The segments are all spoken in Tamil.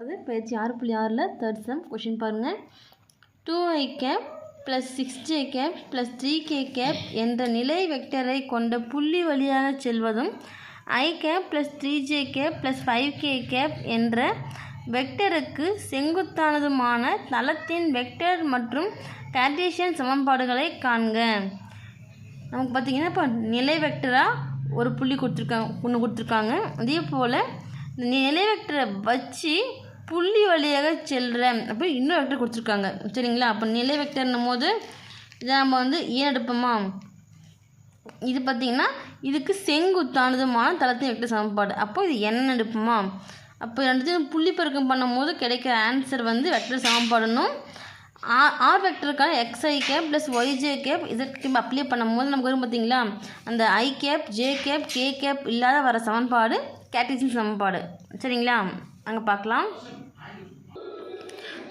அடுத்து பயிற்சி ஆறு புள்ளி ஆறில் தேர்ட் சம் கொஷின் பாருங்கள் two i cap plus six j cap plus three k cap என்ற நிலை வெக்டரை கொண்ட புள்ளி வழியாக செல்வதும் i cap plus three j cap plus five k cap என்ற வெக்டருக்கு செங்குத்தானதுமான தளத்தின் வெக்டர் மற்றும் கார்டீஷியன் சமன்பாடுகளை காண்க. நமக்கு பார்த்தீங்கன்னா இப்போ நிலை வெக்டராக ஒரு புள்ளி கொடுத்துருக்காங்க ஒன்று கொடுத்துருக்காங்க. அதே போல் இந்த நிலை வெக்டரை வச்சு புள்ளி வழியாக செல்கிற அப்போ இன்னொரு வெக்டர் கொடுத்துருக்காங்க. சரிங்களா? அப்போ நிலை வெக்டர்னும் போது இதை நம்ம வந்து ஏன் எடுப்போமா? இது பார்த்திங்கன்னா இதுக்கு செங்குத்தானதுமான தளத்தின் வெக்டர் சமன்பாடு. அப்போ இது என்ன எடுப்போமா? அப்போ ரெண்டுத்தையும் புள்ளி பெருக்கம் பண்ணும்போது கிடைக்கிற ஆன்சர் வந்து வெக்டர் சமன்பாடுனும் r r வெக்டருக்கான x i cap plus y j cap z cap apply பண்ணும்போது நமக்கு வரும் பார்த்தீங்களா அந்த i cap j cap k cap இல்லாத வர சமன்பாடு கேட்டிசின் சமன்பாடு. சரிங்களா? அங்கே பார்க்கலாம்.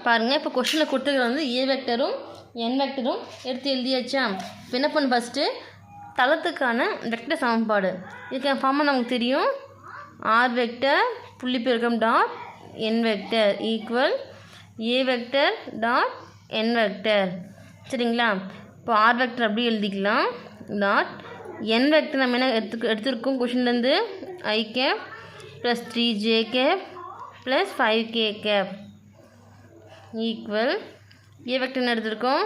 பாருங்கள் இப்போ கொஷனில் கொடுத்துருக்கிறது வந்து ஏ வெக்டரும் என் வெக்டரும் எடுத்து எழுதியாச்சா? இப்போ என்ன பண்ணு ஃபஸ்ட்டு தளத்துக்கான வெக்டர் சமன்பாடு. இதுக்கு ஃபார்மாக நமக்கு தெரியும். ஆர் வெக்டர் புள்ளி பெருக்கம் dot n vector equal a vector dot n vector சரிங்களா? இப்போ ஆர் வெக்டர் அப்படி எழுதிக்கலாம். டாட் என் வெக்டர் நம்ம என்ன எடுத்து எடுத்துருக்கோம் கொஷின்லேருந்து i cap plus three j cap plus five k cap equal a வெக்டர்னு எடுத்திருக்கோம்?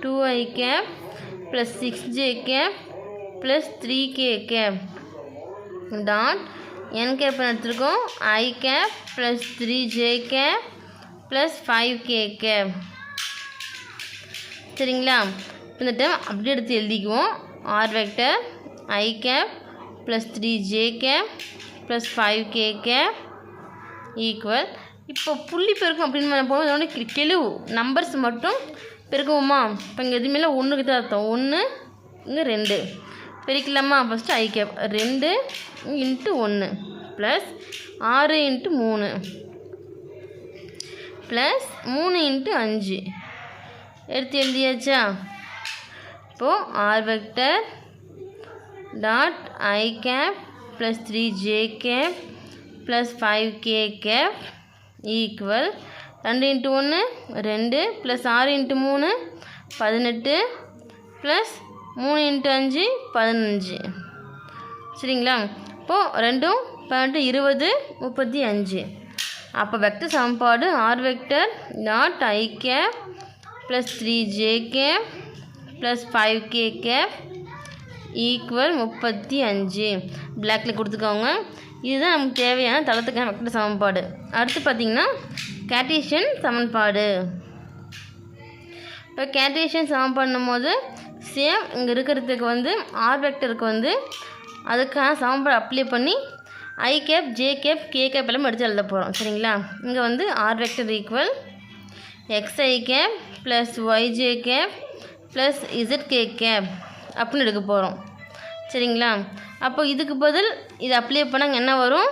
Two i cap plus six j cap plus three k cap dot n cap எடுத்திருக்கோம்? I cap plus three j cap plus five k cap சரிங்களா? இந்த டைம் அப்படி எடுத்து எழுதிக்குவோம். R vector i cap plus three j cap plus five k cap equal இப்போ புள்ளி பெருக்கம் அப்படின்னு நம்ம ஒன்று கெழுவு நம்பர்ஸ் மட்டும் பெருக்குவோமா? இப்போ இங்கே எதுவுமே ஒன்றுக்கு தான் அர்த்தம். ஒன்று இங்கே ரெண்டு. பெருக்கலாமா ஃபஸ்ட்டு ஐ கேப் ரெண்டு இன்ட்டு ஒன்று ப்ளஸ் ஆறு இன்ட்டு மூணு. ப்ளஸ் மூணு இன்ட்டு அஞ்சு. எடுத்து எழுதியாச்சா? இப்போது r vector dot i cap plus three j cap plus five k cap equal ரெண்டு இன்ட்டு ஒன்று ரெண்டு ப்ளஸ் ஆறு இன்ட்டு மூணு பதினெட்டு ப்ளஸ் மூணு இன்ட்டு அஞ்சு பதினஞ்சு. சரிங்களா? இப்போது ரெண்டும் பதினெட்டு இருபது முப்பத்தி அஞ்சு. அப்போ வெக்டர் சமன்பாடு r vector dot i cap plus three j cap plus five k cap equal முப்பத்தி அஞ்சு. பிளாக்கில் கொடுத்துக்கோங்க. இதுதான் நமக்கு தேவையான தளத்துக்கான வெக்டர் சமன்பாடு. அடுத்து பார்த்திங்கன்னா கேட்டீஷியன் சமன்பாடு. இப்போ கேட்டீஷியன் சமன்பாடுனும் போது சேம் இங்கே இருக்கிறதுக்கு வந்து ஆர் வெக்டருக்கு வந்து அதுக்கான சமன்பாடு அப்ளை பண்ணி i cap j cap k cap எல்லாம் எடுத்து எழுத போகிறோம் சரிங்களா? இங்கே வந்து r vector equal x i cap plus y j cap plus z k cap அப்படின்னு எடுக்க போகிறோம் சரிங்களா? அப்போ இதுக்கு பதில் இது அப்ளை பண்ணாங்க என்ன வரும்?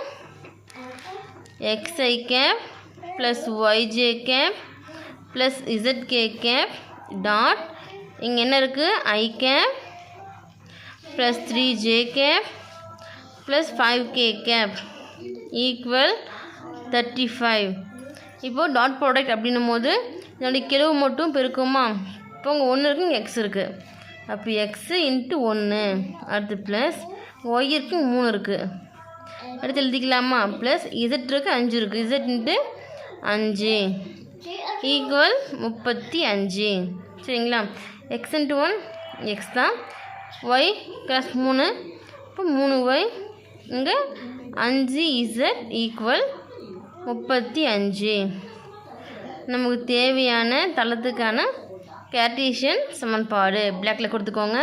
X i cap plus y j cap plus z k cap dot இங்கே என்ன இருக்குது i cap plus three j cap plus five k cap equal thirty five இப்போது டாட் ப்ராடக்ட் அப்படின்னும் போது இதனுடைய கிழவு மட்டும் பெருக்குமா? இப்போ உங்கள் ஒன்று இருக்குது இங்கே எக்ஸ் இருக்குது அப்போ எக்ஸு இன்ட்டு ஒன்று அடுத்து ப்ளஸ் ஒய் இருக்கு மூணு இருக்குது அடுத்து எழுதிக்கலாமா? ப்ளஸ் இசட் இருக்குது அஞ்சு இருக்குது இசட் இன்ட்டு அஞ்சு ஈக்குவல் முப்பத்தி அஞ்சு. சரிங்களா? எக்ஸ் இன்ட்டு ஒன் எக்ஸ் தான் ஒய் ப்ளஸ் மூணு. இப்போ மூணு ஒய் இங்கே அஞ்சு இசட் ஈக்குவல் முப்பத்தி அஞ்சு. நமக்கு தேவையான தளத்துக்கான கேர்டீஷியன் சமன்பாடு பிளாக்கில் கொடுத்துக்கோங்க.